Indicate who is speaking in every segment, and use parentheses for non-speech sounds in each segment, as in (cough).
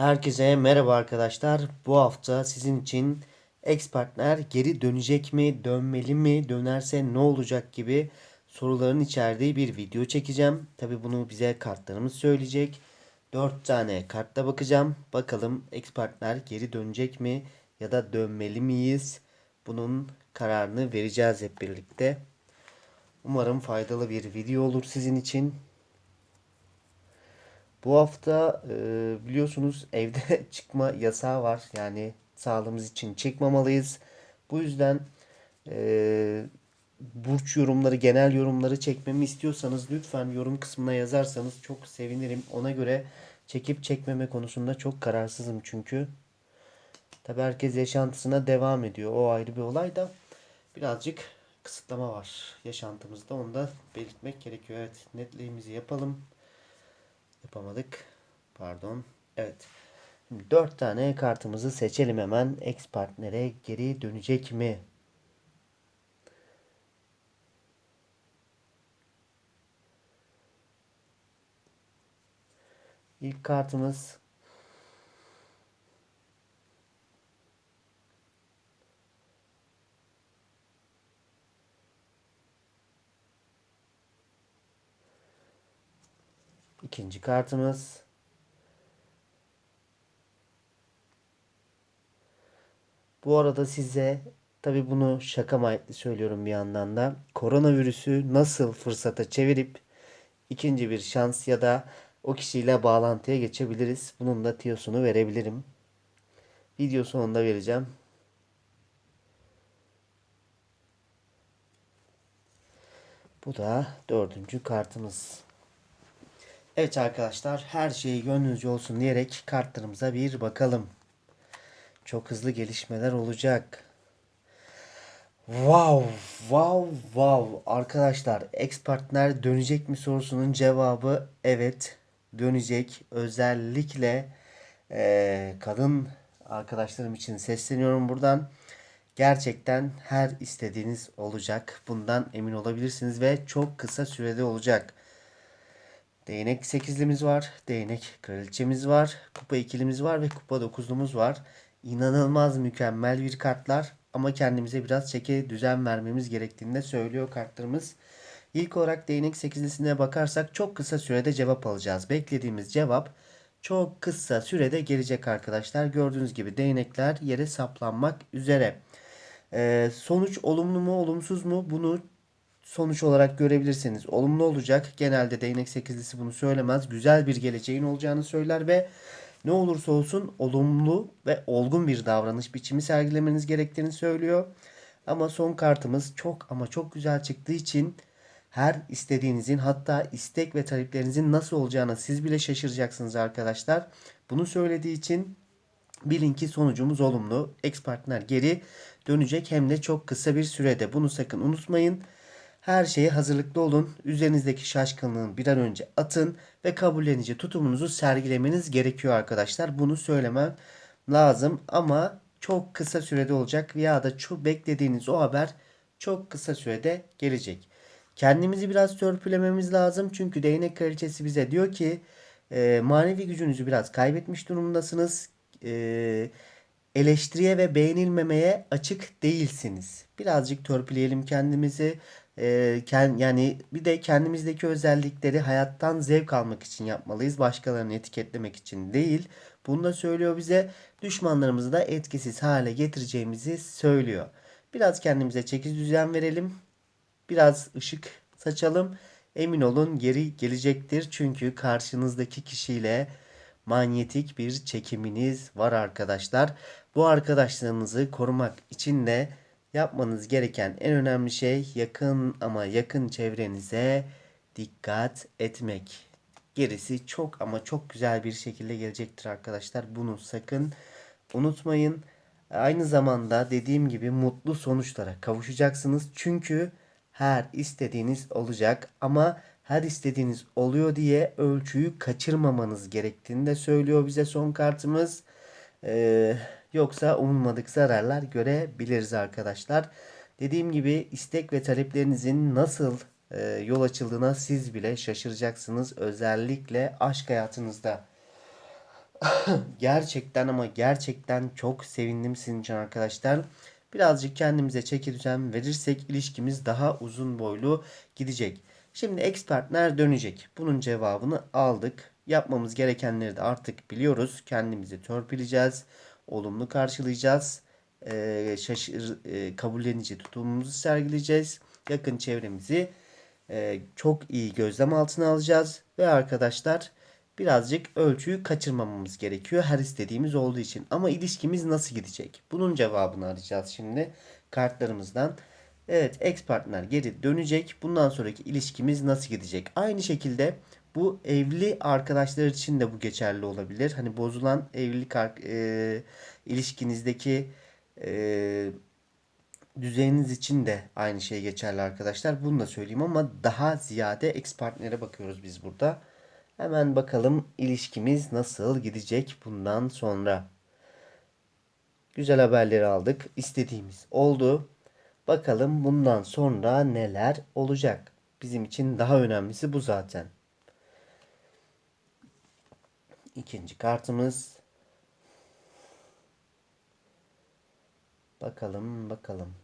Speaker 1: Herkese merhaba arkadaşlar. Bu hafta sizin için ex partner geri dönecek mi, dönmeli mi, dönerse ne olacak gibi soruların içerdiği bir video çekeceğim. Tabi bunu bize kartlarımız söyleyecek. 4 tane kartta bakacağım. Bakalım ex partner geri dönecek mi ya da dönmeli miyiz? Bunun kararını vereceğiz hep birlikte. Umarım faydalı bir video olur sizin için. Bu hafta e, biliyorsunuz evde (laughs) çıkma yasağı var. Yani sağlığımız için çıkmamalıyız. Bu yüzden e, burç yorumları, genel yorumları çekmemi istiyorsanız lütfen yorum kısmına yazarsanız çok sevinirim. Ona göre çekip çekmeme konusunda çok kararsızım çünkü. Tabi herkes yaşantısına devam ediyor. O ayrı bir olay da birazcık kısıtlama var yaşantımızda. Onu da belirtmek gerekiyor. Evet netliğimizi yapalım. Yapamadık. Pardon. Evet. Şimdi 4 tane kartımızı seçelim hemen. Ex partnere geri dönecek mi? İlk kartımız İkinci kartımız. Bu arada size tabi bunu şaka mahiyetli söylüyorum bir yandan da. Koronavirüsü nasıl fırsata çevirip ikinci bir şans ya da o kişiyle bağlantıya geçebiliriz. Bunun da tiyosunu verebilirim. Video sonunda vereceğim. Bu da dördüncü kartımız. Evet arkadaşlar her şey gönlünüzce olsun diyerek kartlarımıza bir bakalım. Çok hızlı gelişmeler olacak. Wow, wow, wow. Arkadaşlar ex partner dönecek mi sorusunun cevabı evet dönecek. Özellikle e, kadın arkadaşlarım için sesleniyorum buradan. Gerçekten her istediğiniz olacak. Bundan emin olabilirsiniz ve çok kısa sürede olacak. Değnek sekizlimiz var. Değnek kraliçemiz var. Kupa ikilimiz var ve kupa dokuzlumuz var. İnanılmaz mükemmel bir kartlar. Ama kendimize biraz çeke düzen vermemiz gerektiğini de söylüyor kartlarımız. İlk olarak değnek sekizlisine bakarsak çok kısa sürede cevap alacağız. Beklediğimiz cevap çok kısa sürede gelecek arkadaşlar. Gördüğünüz gibi değnekler yere saplanmak üzere. Ee, sonuç olumlu mu olumsuz mu bunu sonuç olarak görebilirsiniz. Olumlu olacak. Genelde değnek sekizlisi bunu söylemez. Güzel bir geleceğin olacağını söyler ve ne olursa olsun olumlu ve olgun bir davranış biçimi sergilemeniz gerektiğini söylüyor. Ama son kartımız çok ama çok güzel çıktığı için her istediğinizin hatta istek ve taleplerinizin nasıl olacağına siz bile şaşıracaksınız arkadaşlar. Bunu söylediği için bilin ki sonucumuz olumlu. Ex partner geri dönecek hem de çok kısa bir sürede. Bunu sakın unutmayın. Her şeye hazırlıklı olun. Üzerinizdeki şaşkınlığın bir an önce atın ve kabullenici tutumunuzu sergilemeniz gerekiyor arkadaşlar. Bunu söylemem lazım ama çok kısa sürede olacak ya da çok beklediğiniz o haber çok kısa sürede gelecek. Kendimizi biraz törpülememiz lazım çünkü değnek kraliçesi bize diyor ki e, manevi gücünüzü biraz kaybetmiş durumdasınız. E, eleştiriye ve beğenilmemeye açık değilsiniz. Birazcık törpüleyelim kendimizi. Ee, yani bir de kendimizdeki özellikleri hayattan zevk almak için yapmalıyız. Başkalarını etiketlemek için değil. Bunu da söylüyor bize. Düşmanlarımızı da etkisiz hale getireceğimizi söylüyor. Biraz kendimize çekici düzen verelim. Biraz ışık saçalım. Emin olun geri gelecektir. Çünkü karşınızdaki kişiyle manyetik bir çekiminiz var arkadaşlar. Bu arkadaşlarınızı korumak için de Yapmanız gereken en önemli şey yakın ama yakın çevrenize dikkat etmek. Gerisi çok ama çok güzel bir şekilde gelecektir arkadaşlar. Bunu sakın unutmayın. Aynı zamanda dediğim gibi mutlu sonuçlara kavuşacaksınız. Çünkü her istediğiniz olacak ama her istediğiniz oluyor diye ölçüyü kaçırmamanız gerektiğini de söylüyor bize son kartımız. Ee, Yoksa umulmadık zararlar görebiliriz arkadaşlar. Dediğim gibi istek ve taleplerinizin nasıl e, yol açıldığına siz bile şaşıracaksınız. Özellikle aşk hayatınızda. (coughs) Gerçekten ama gerçekten çok sevindim sizin için arkadaşlar. Birazcık kendimize çeki düzen verirsek ilişkimiz daha uzun boylu gidecek. Şimdi expertler dönecek. Bunun cevabını aldık. Yapmamız gerekenleri de artık biliyoruz. Kendimizi törpüleyeceğiz. Olumlu karşılayacağız. Ee, şaşır, e, kabullenici tutumumuzu sergileyeceğiz. Yakın çevremizi e, çok iyi gözlem altına alacağız. Ve arkadaşlar birazcık ölçüyü kaçırmamamız gerekiyor her istediğimiz olduğu için. Ama ilişkimiz nasıl gidecek? Bunun cevabını arayacağız şimdi kartlarımızdan. Evet ex partner geri dönecek. Bundan sonraki ilişkimiz nasıl gidecek? Aynı şekilde bu evli arkadaşlar için de bu geçerli olabilir. Hani bozulan evlilik e, ilişkinizdeki e, düzeniniz için de aynı şey geçerli arkadaşlar. Bunu da söyleyeyim ama daha ziyade ex partnere bakıyoruz biz burada. Hemen bakalım ilişkimiz nasıl gidecek bundan sonra. Güzel haberleri aldık. İstediğimiz oldu. Bakalım bundan sonra neler olacak. Bizim için daha önemlisi bu zaten. İkinci kartımız. Bakalım bakalım.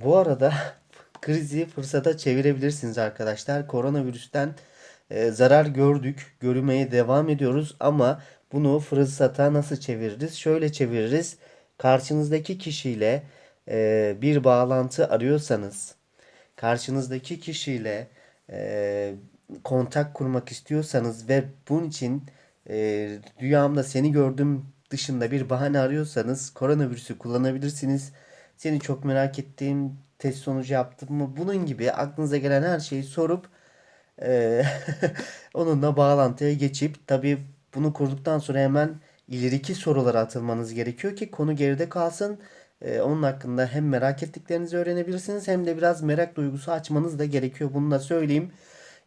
Speaker 1: Bu arada (laughs) krizi fırsata çevirebilirsiniz arkadaşlar. Koronavirüsten e, zarar gördük, görmeye devam ediyoruz ama bunu fırsata nasıl çeviririz? Şöyle çeviririz. Karşınızdaki kişiyle e, bir bağlantı arıyorsanız, karşınızdaki kişiyle e, kontak kurmak istiyorsanız ve bunun için e, rüyamda seni gördüm dışında bir bahane arıyorsanız koronavirüsü kullanabilirsiniz. Seni çok merak ettiğim test sonucu yaptım mı? Bunun gibi aklınıza gelen her şeyi sorup e, (laughs) onunla bağlantıya geçip tabii bunu kurduktan sonra hemen ileriki sorulara atılmanız gerekiyor ki konu geride kalsın. E, onun hakkında hem merak ettiklerinizi öğrenebilirsiniz hem de biraz merak duygusu açmanız da gerekiyor. Bunu da söyleyeyim.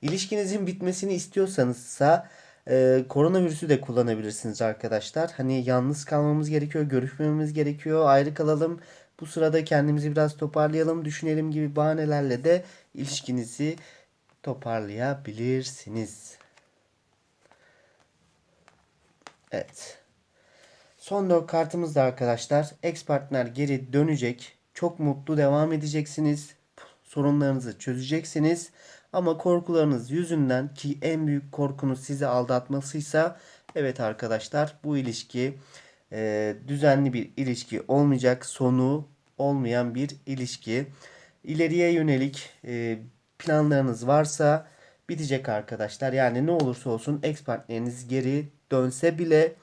Speaker 1: İlişkinizin bitmesini istiyorsanızsa e, koronavirüsü de kullanabilirsiniz arkadaşlar. Hani yalnız kalmamız gerekiyor, görüşmememiz gerekiyor, ayrı kalalım. Bu sırada kendimizi biraz toparlayalım, düşünelim gibi bahanelerle de ilişkinizi toparlayabilirsiniz. Evet. Son 4 kartımız da arkadaşlar. Ex partner geri dönecek. Çok mutlu devam edeceksiniz. Sorunlarınızı çözeceksiniz. Ama korkularınız yüzünden ki en büyük korkunuz sizi aldatmasıysa evet arkadaşlar bu ilişki e, düzenli bir ilişki olmayacak. Sonu olmayan bir ilişki. İleriye yönelik e, planlarınız varsa bitecek arkadaşlar. Yani ne olursa olsun ex partneriniz geri dönse bile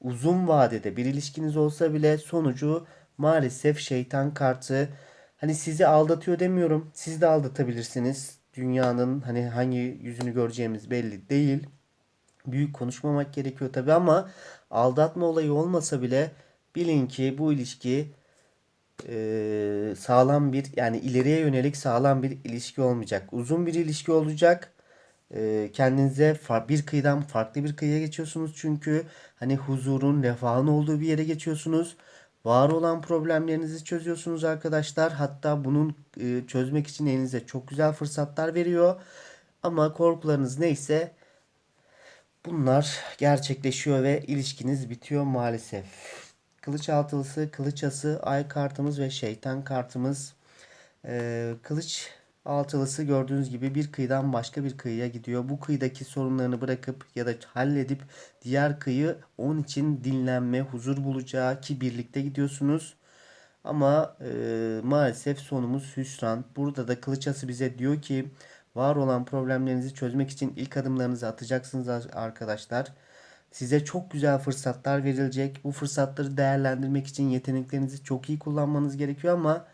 Speaker 1: uzun vadede bir ilişkiniz olsa bile sonucu maalesef şeytan kartı. Hani sizi aldatıyor demiyorum. Siz de aldatabilirsiniz. Dünyanın hani hangi yüzünü göreceğimiz belli değil. Büyük konuşmamak gerekiyor tabi ama aldatma olayı olmasa bile bilin ki bu ilişki e, sağlam bir yani ileriye yönelik sağlam bir ilişki olmayacak. Uzun bir ilişki olacak. E, kendinize bir kıyıdan farklı bir kıyıya geçiyorsunuz çünkü hani huzurun, refahın olduğu bir yere geçiyorsunuz. Var olan problemlerinizi çözüyorsunuz arkadaşlar. Hatta bunun e, çözmek için elinize çok güzel fırsatlar veriyor. Ama korkularınız neyse bunlar gerçekleşiyor ve ilişkiniz bitiyor maalesef. Kılıç altılısı, kılıç ası, ay kartımız ve şeytan kartımız. Ee, kılıç altılısı gördüğünüz gibi bir kıyıdan başka bir kıyıya gidiyor. Bu kıyıdaki sorunlarını bırakıp ya da halledip diğer kıyı onun için dinlenme, huzur bulacağı ki birlikte gidiyorsunuz. Ama e, maalesef sonumuz hüsran. Burada da kılıçası bize diyor ki var olan problemlerinizi çözmek için ilk adımlarınızı atacaksınız arkadaşlar. Size çok güzel fırsatlar verilecek. Bu fırsatları değerlendirmek için yeteneklerinizi çok iyi kullanmanız gerekiyor ama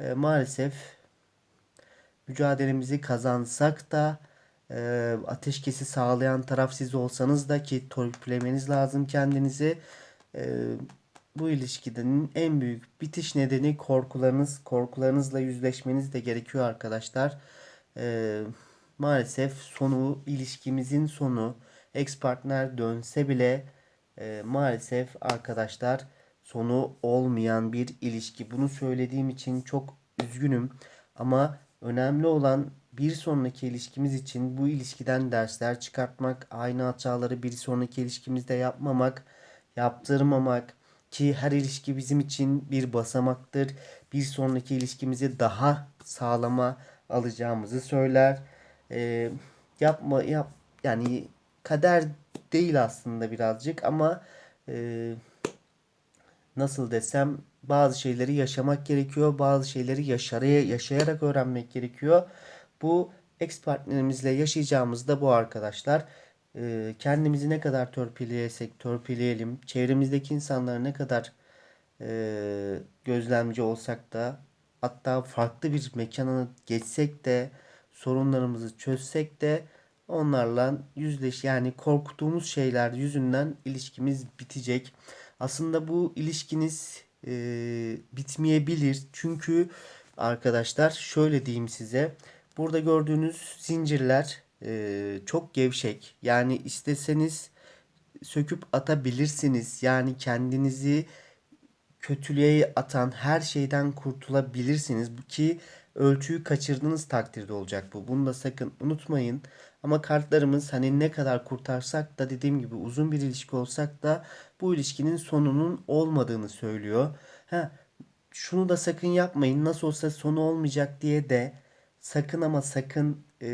Speaker 1: e, maalesef mücadelemizi kazansak da e, ateşkesi sağlayan taraf siz olsanız da ki torpilemeniz lazım kendinizi. E, bu ilişkinin en büyük bitiş nedeni korkularınız. Korkularınızla yüzleşmeniz de gerekiyor arkadaşlar. E, maalesef sonu ilişkimizin sonu ex partner dönse bile e, maalesef arkadaşlar sonu olmayan bir ilişki. Bunu söylediğim için çok üzgünüm ama önemli olan bir sonraki ilişkimiz için bu ilişkiden dersler çıkartmak, aynı hataları bir sonraki ilişkimizde yapmamak, yaptırmamak ki her ilişki bizim için bir basamaktır. Bir sonraki ilişkimizi daha sağlama alacağımızı söyler. Ee, yapma yap yani kader değil aslında birazcık ama e, nasıl desem bazı şeyleri yaşamak gerekiyor. Bazı şeyleri yaşaraya, yaşayarak öğrenmek gerekiyor. Bu ex partnerimizle yaşayacağımız da bu arkadaşlar. Ee, kendimizi ne kadar törpüleysek törpüleyelim. Çevremizdeki insanları ne kadar e, gözlemci olsak da hatta farklı bir mekana geçsek de sorunlarımızı çözsek de onlarla yüzleş yani korktuğumuz şeyler yüzünden ilişkimiz bitecek. Aslında bu ilişkiniz e, bitmeyebilir. Çünkü arkadaşlar şöyle diyeyim size. Burada gördüğünüz zincirler e, çok gevşek. Yani isteseniz söküp atabilirsiniz. Yani kendinizi kötülüğe atan her şeyden kurtulabilirsiniz. Ki ölçüyü kaçırdığınız takdirde olacak bu. Bunu da sakın unutmayın. Ama kartlarımız hani ne kadar kurtarsak da dediğim gibi uzun bir ilişki olsak da bu ilişkinin sonunun olmadığını söylüyor. Ha, şunu da sakın yapmayın. Nasıl olsa sonu olmayacak diye de sakın ama sakın e,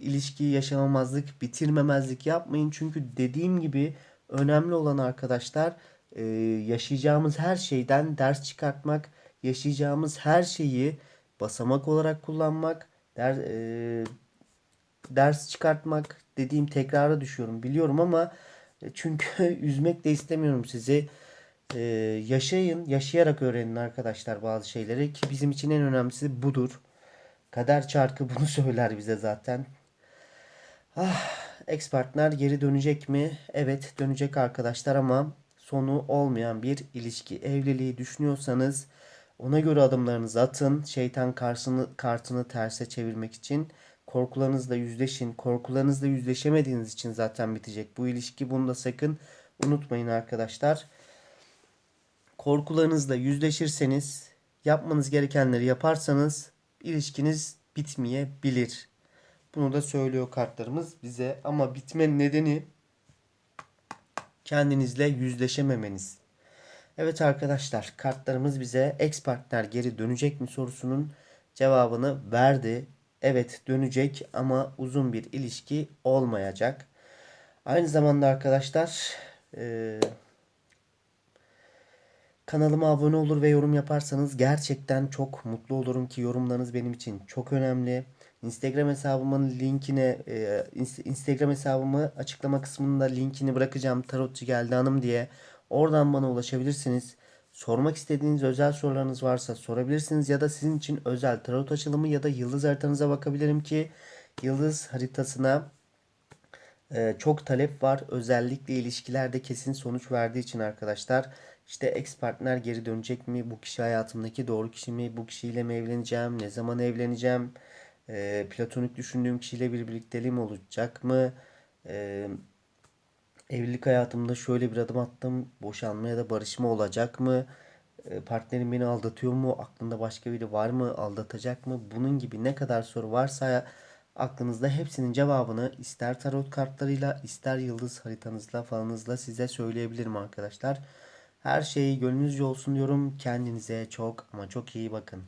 Speaker 1: ilişkiyi yaşamamazlık, bitirmemezlik yapmayın. Çünkü dediğim gibi önemli olan arkadaşlar e, yaşayacağımız her şeyden ders çıkartmak, yaşayacağımız her şeyi basamak olarak kullanmak, der, e, ders çıkartmak dediğim tekrara düşüyorum biliyorum ama e, çünkü (laughs) üzmek de istemiyorum sizi. E, yaşayın, yaşayarak öğrenin arkadaşlar bazı şeyleri ki bizim için en önemlisi budur. Kader çarkı (laughs) bunu söyler bize zaten. Ah, ex partner geri dönecek mi? Evet dönecek arkadaşlar ama sonu olmayan bir ilişki. Evliliği düşünüyorsanız ona göre adımlarınızı atın. Şeytan karşını, kartını terse çevirmek için. Korkularınızla yüzleşin. Korkularınızla yüzleşemediğiniz için zaten bitecek bu ilişki. Bunu da sakın unutmayın arkadaşlar. Korkularınızla yüzleşirseniz, yapmanız gerekenleri yaparsanız ilişkiniz bitmeyebilir. Bunu da söylüyor kartlarımız bize. Ama bitme nedeni kendinizle yüzleşememeniz. Evet arkadaşlar kartlarımız bize ex partner geri dönecek mi sorusunun cevabını verdi. Evet dönecek ama uzun bir ilişki olmayacak. Aynı zamanda arkadaşlar e, kanalıma abone olur ve yorum yaparsanız gerçekten çok mutlu olurum ki yorumlarınız benim için çok önemli. Instagram hesabımın linkine e, Instagram hesabımı açıklama kısmında linkini bırakacağım tarotçu geldi hanım diye. Oradan bana ulaşabilirsiniz. Sormak istediğiniz özel sorularınız varsa sorabilirsiniz ya da sizin için özel tarot açılımı ya da yıldız haritanıza bakabilirim ki yıldız haritasına e, çok talep var. Özellikle ilişkilerde kesin sonuç verdiği için arkadaşlar. İşte ex partner geri dönecek mi? Bu kişi hayatımdaki doğru kişi mi? Bu kişiyle mi evleneceğim? Ne zaman evleneceğim? E, platonik düşündüğüm kişiyle bir birlikteliğim olacak mı? E, evlilik hayatımda şöyle bir adım attım. Boşanma ya da barışma olacak mı? E, partnerim beni aldatıyor mu? Aklında başka biri var mı? Aldatacak mı? Bunun gibi ne kadar soru varsa aklınızda hepsinin cevabını ister tarot kartlarıyla ister yıldız haritanızla falanızla size söyleyebilirim arkadaşlar. Her şeyi gönlünüzce olsun diyorum. Kendinize çok ama çok iyi bakın.